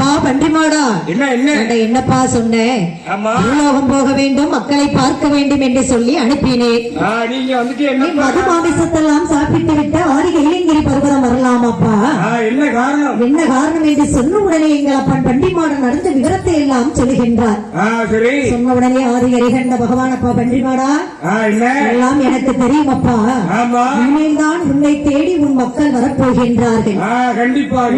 என்ன என்ன? அட என்னப்பா சொன்னேன்? ஆமா. பூலோகம் போக வேண்டும் மக்களை பார்க்க வேண்டும் என்று சொல்லி அனுப்பினேன். நீங்க வந்துட்டு என்ன மது மாமிசத்தெல்லாம் சாப்பிட்டு விட்டு ஆதி கைலங்கிரி பர்வதம் வரலாமாப்பா? ஆ, என்ன காரணம்? என்ன காரணம் என்று சொன்ன உடனே எங்கள் அப்பன் பண்டிமாடன் நடந்த விவரத்தை எல்லாம் சொல்லுகின்றார். சொன்ன உடனே ஆதி எரிகண்ட பகவான் அப்பா பண்டிமாடா எல்லாம் எனக்கு தெரியும் அப்பா. இனிமேல் தான் உன்னை தேடி உன் மக்கள் வரப்போகின்றார்கள்.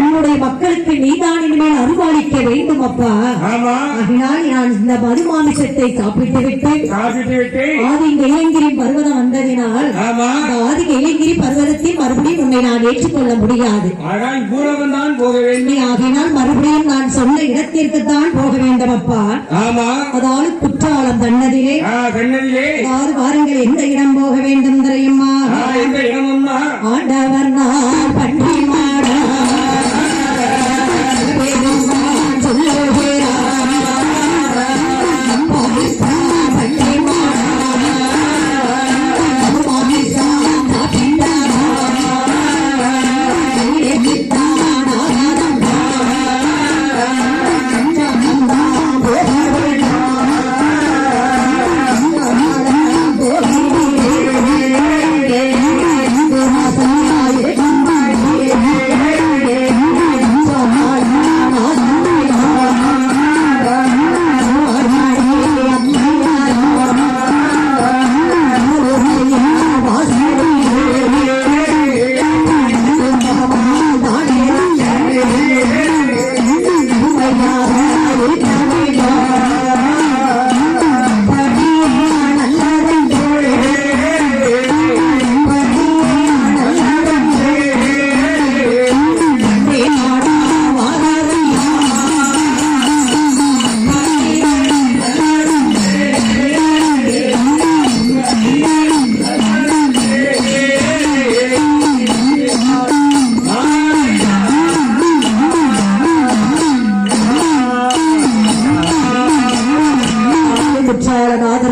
உன்னுடைய மக்களுக்கு நீதான் இனிமேல் அருள்வாளிக்க வேண்டும் அப்பா. ஆமா. அதனால் நான் இந்த மது மாமிசத்தை சாப்பிட்டு விட்டு சாப்பிட்டு விட்டு ஆதி இலங்கிரி பர்வதம் வந்ததினால் ஆதி இலங்கிரி பர்வதத்தில் மறுபடியும் உன்னை நான் ஏற்றுக்கொள்ள முடியாது. ஆனால் பூலகம் தான் போக வேண்டும் நீ ஆகினால் மறுபடியும் நான் சொன்ன இடத்திற்கு தான் போக வேண்டும் அப்பா ஆமா. அதாவது குற்றாலம் ஆ கண்ணதிலே அதாவது வாருங்கள் எந்த இடம் போக வேண்டும் தெரியுமா ஆண்டவர் நான்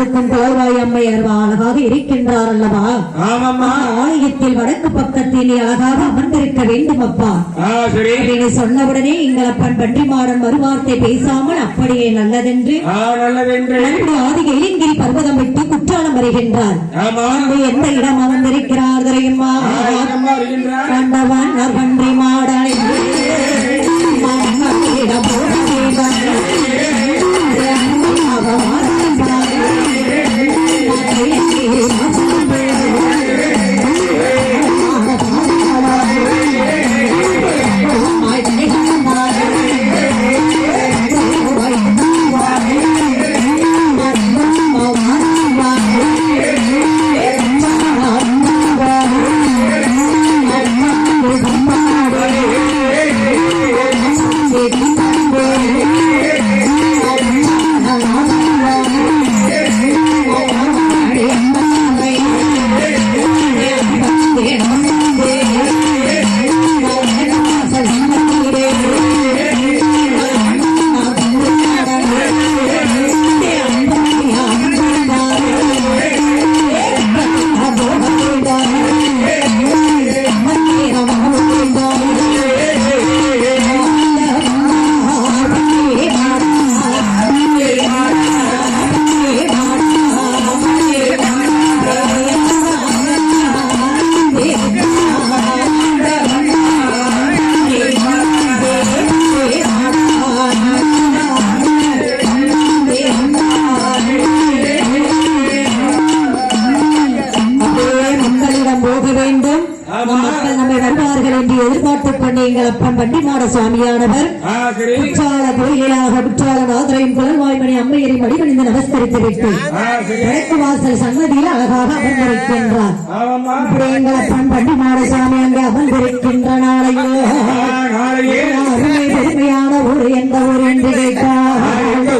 குற்றாலநாதருக்கும் குளவாய் அம்மையார் அழகாக இருக்கின்றார் அல்லவா? ஆலயத்தில் வடக்கு பக்கத்தில் அழகாக அமர்ந்திருக்க வேண்டும் அப்பா. அப்படின்னு சொன்னவுடனே எங்கள் அப்பன் பன்றிமாடன் மறுவார்த்தை பேசாமல் அப்படியே நல்லதென்று ஆ நல்லதென்று. நன்றி ஆதி இளங்கிரி பர்வதம் விட்டு குற்றாலம் வருகின்றார். எந்த இடம் அமர்ந்திருக்கிறார் தெரியுமா கண்டவன் பன்றி மாடனை எதிர்பார்த்துக் கொண்டு எங்கள் அப்பன் பண்டிமாட சுவாமியானவர் குற்றால கோயிலாக குற்றால நாதரையும் குலவாய்மணி அம்மையரை மடிவணிந்து நமஸ்கரித்து விட்டு வடக்கு வாசல் சன்னதியில் அழகாக அமர்ந்திருக்கின்றார். ஆமாம்மா. அப்படி எங்கள் அப்பன் பண்டிமாட சுவாமி அங்கே அமர்ந்திருக்கின்ற நாளையோ பெருமையான ஊர் எந்த ஊர் என்று கேட்டார். ஆ, எந்த